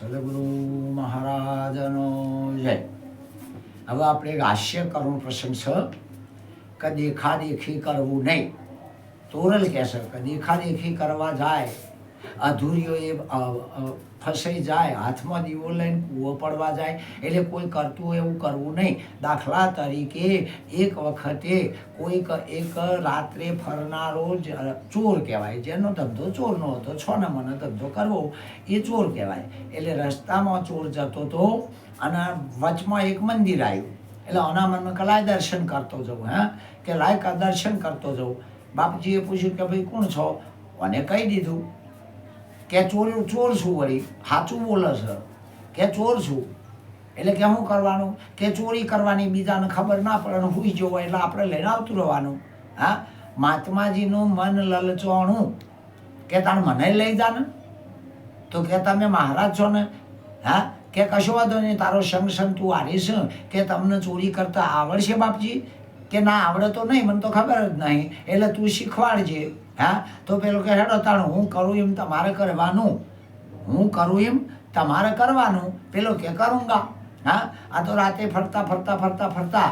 સદગુરુ મહારાજનો જય. હવે આપણે હાસ્ય કરવું પ્રસંગ છે. કે દેખાદેખી કરવું નહીં. તોરલ કહેશે કે દેખાદેખી કરવા જાય અધૂરીઓ એ ફસાઈ જાય, હાથમાં દીવો લઈને કૂવો પડવા જાય, એટલે કોઈ કરતું એવું કરવું નહીં. દાખલા તરીકે એક વખતે કોઈક, એક રાત્રે ફરનારો ચોર કહેવાય, જેનો ધંધો ચોરનો હતો છ નંબરનો ધંધો કરવો, એ ચોર કહેવાય. એટલે રસ્તામાં ચોર જતો હતો અને વચમાં એક મંદિર આવ્યું. એટલે અનામનમાં કે, લાય દર્શન કરતો જવું, હે? કે લાય દર્શન કરતો જવું? બાપજીએ પૂછ્યું કે, ભાઈ, કોણ છો? અને કહી દીધું કે ચોર ચોર છું વળી. સાચું બોલે છે. કે ચોર છું. એટલે કે શું કરવાનું? કે ચોરી કરવાની બીજાને ખબર ના પડે અને હુઈ જવો એટલે આપણે લઈને આવતું રહેવાનું. હા? મહાત્માજીનું મન લલચોણું. કે તાણ મને લઈ જા ને તો કે તમે મહારાજ છો ને? હા? કે કશો વાંધો નહીં, તારો સંગ સંગ તું હારીશ કે તમને ચોરી કરતા આવડશે બાપજી? કે ના, આવડે તો નહીં, મને તો ખબર જ નહીં. એટલે તું શીખવાડજે. હા? તો પેલો કે, હેડો તાણ, હું કરું એમ તમારે કરવાનું. હું કરું એમ તમારે કરવાનું. પેલો કે, કરુંગા. હા? આ તો રાતે ફરતા ફરતા ફરતા ફરતા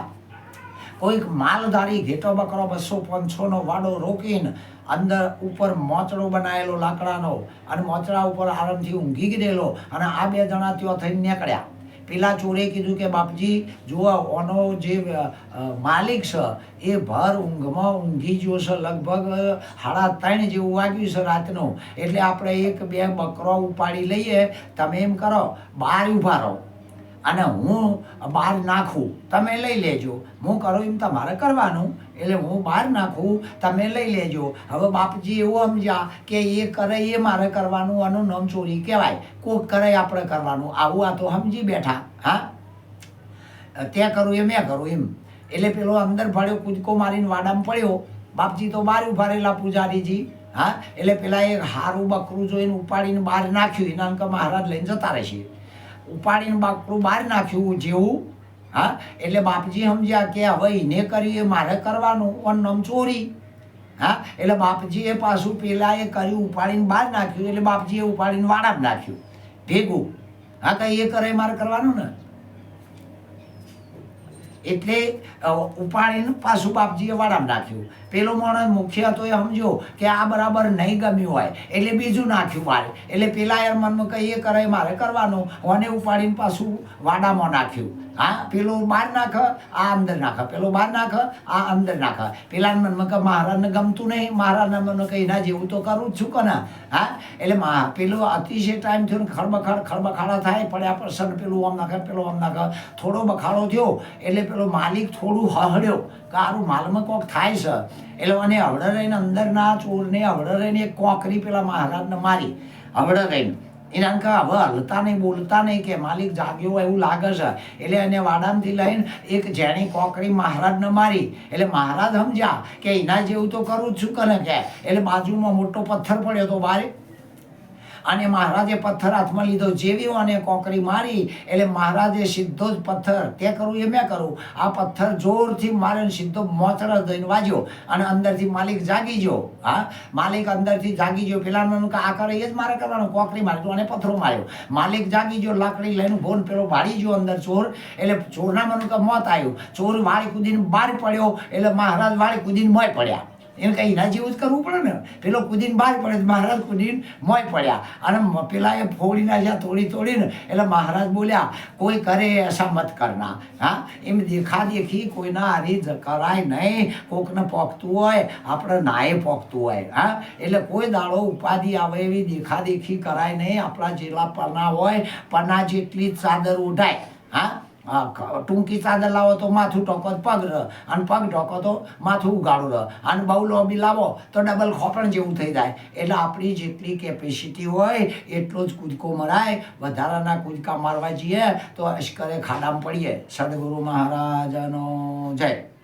કોઈક માલધારી ઘેટો, બકરો, બસો પાંચસોનો વાડો રોકીને અંદર ઉપર મોચડો બનાવેલો લાકડાનો અને મોચડા ઉપર આરામથી ઊંઘી ગયેલો અને આ બે જણા ત્યાં થઈને નીકળ્યા. પેલા ચોરે કીધું કે, બાપજી જો ઓનો જે માલિક છે, એ ભર ઊંઘમાં ઊંઘી ગયો છે, લગભગ સાડા ત્રણ જેવું વાગ્યું છે રાતનું. એટલે આપણે એક બે બકરો ઉપાડી લઈએ. તમે એમ કરો બહાર ઊભા રહો. અને હું બહાર નાખું, તમે લઈ લેજો. હું કરું એમ તમારે કરવાનું, એટલે હું બહાર નાખું, તમે લઈ લેજો. હવે બાપજી એવું સમજ્યા કે એ કરે એ મારે કરવાનું, આનું નામ ચોરી કહેવાય. કોક કરે, આપણે કરવાનું. આવું આ તો સમજી બેઠા, હા? તે કરું એ મેં કરું એમ. એટલે પેલો અંદર પડ્યો કૂદકો મારીને વાડામાં પડ્યો. બાપજી તો બહાર ઊભા પૂજારીજી, હા? એટલે પેલા એક હારું બકરું જોઈને ઉપાડીને બહાર નાખ્યું. એના અંક મહારાજ લઈને જતા રહેશે. ઉપાડીને બાકડું બહાર નાખ્યું જેવું, હા? એટલે બાપજી સમજ્યા કે હવે એને કરીએ, મારે કરવાનું અન્નમ નામ ચોરી. હા? એટલે બાપજીએ પાછું પેલા એ કર્યું, ઉપાડીને બહાર નાખ્યું, એટલે બાપજીએ ઉપાડીને વાડા નાખ્યું. ભેગું. હા, કઈ એ કરે મારે કરવાનું ને? એટલે ઉપાડીને પાછું બાપજીએ વાડામાં નાખ્યું. પેલો માણસ મુખ્ય હતો એ સમજો કે આ બરાબર નહીં ગમ્યું હોય. એટલે બીજું નાખ્યું મારે. એટલે પેલા યાર મનમાં કઈ એ કરે મારે કરવાનું. અને ઉપાડીને પાછું વાડામાં નાખ્યું. હા, પેલું બહાર નાખ, આ અંદર નાખ, પેલો બહાર નાખ, આ અંદર નાખ. પેલા મનમાં કે મહારાજને ગમતું નહીં, મહારાજના મનમાં કે એના જેવું તો કરું જ છું કે ના હા? એટલે મા પેલો અતિશય ટાઈમ થયો ને ખળબખાડ ખળબખાડા થાય, પડ્યા પ્રસન્ન પેલું આમ નાખે, પેલું આમ નાખે. થોડો બખાડો થયો, એટલે પેલો માલિક થોડું હહડ્યો. કે આરું માલમાં કોક થાય છે. એટલે મને હવડે રહીને અંદરના ચોરને હવડે રહીને એક કોકરી પેલા મહારાજને મારી. હવડે રહીને એના કે હવે હલતા નહીં બોલતા નહીં કે માલિક જાગ્યો હોય એવું લાગે છે. એટલે એને વાડામથી લઈને એક જેણી કોકરી મહારાજને મારી. એટલે મહારાજ સમજ્યા કે એના જેવું તો કરું જ છું કરે કે. એટલે બાજુમાં મોટો પથ્થર પડ્યો તો બારે અને મહારાજે પથ્થર હાથમાં લીધો જેવી અને કોકરી મારી, એટલે મહારાજે સીધો જ પથ્થર, તે કરું એ મેં કરું. આ પથ્થર જોરથી મારે સીધો મોચર દઈને વાજ્યો અને અંદરથી માલિક જાગી ગયો. હા? માલિક અંદરથી જાગી ગયો. પેલા મને કે, આ કરે એ જ મારે કરવાનું. કોકરી મારજો અને પથ્થરો માર્યો. માલિક જાગી ગયો, લાકડી લઈને ફોન પેલો ભાડી ગયો અંદર ચોર, એટલે ચોરના મને મોત આવ્યું. ચોર વાળી કૂદીને બહાર પડ્યો, એટલે મહારાજ વાળી કૂદીને મોય પડ્યા. એને કંઈ એના જેવું જ કરવું પડે ને? પેલો કુદીન બહાર પડે મહારાજ કુદીન મોય પડ્યા. અને પેલા એ ફોડી નાખ્યા તોડી તોડીને, એટલે મહારાજ બોલ્યા, કોઈ કરે એસા મત કરના. હા? એમ દેખા દેખી કોઈના હારી કરાય નહીં. કોકને પોખતું હોય, આપણે નાએ પોખતું હોય. હા? એટલે કોઈ દાડો ઉપાધિ આવે એવી દેખા દેખી કરાય નહીં. આપણા જેટલા પના હોય, પના જેટલી જ ચાદર ઉઠાય હા? હા ટૂંકી ચાદર લાવો તો માથું ટોકો પગ રહ અને પગ ટોકો તો માથું ઉગાડું રહ અને બહુ લોબી લાવો તો ડબલ ખોપણ જેવું થઈ જાય. એટલે આપણી જેટલી કેપેસિટી હોય, એટલો જ કૂદકો મરાય. વધારાના કૂદકા મારવા જઈએ તો અશ્કરે ખાડામાં પડીએ. સદગુરુ મહારાજનો જય.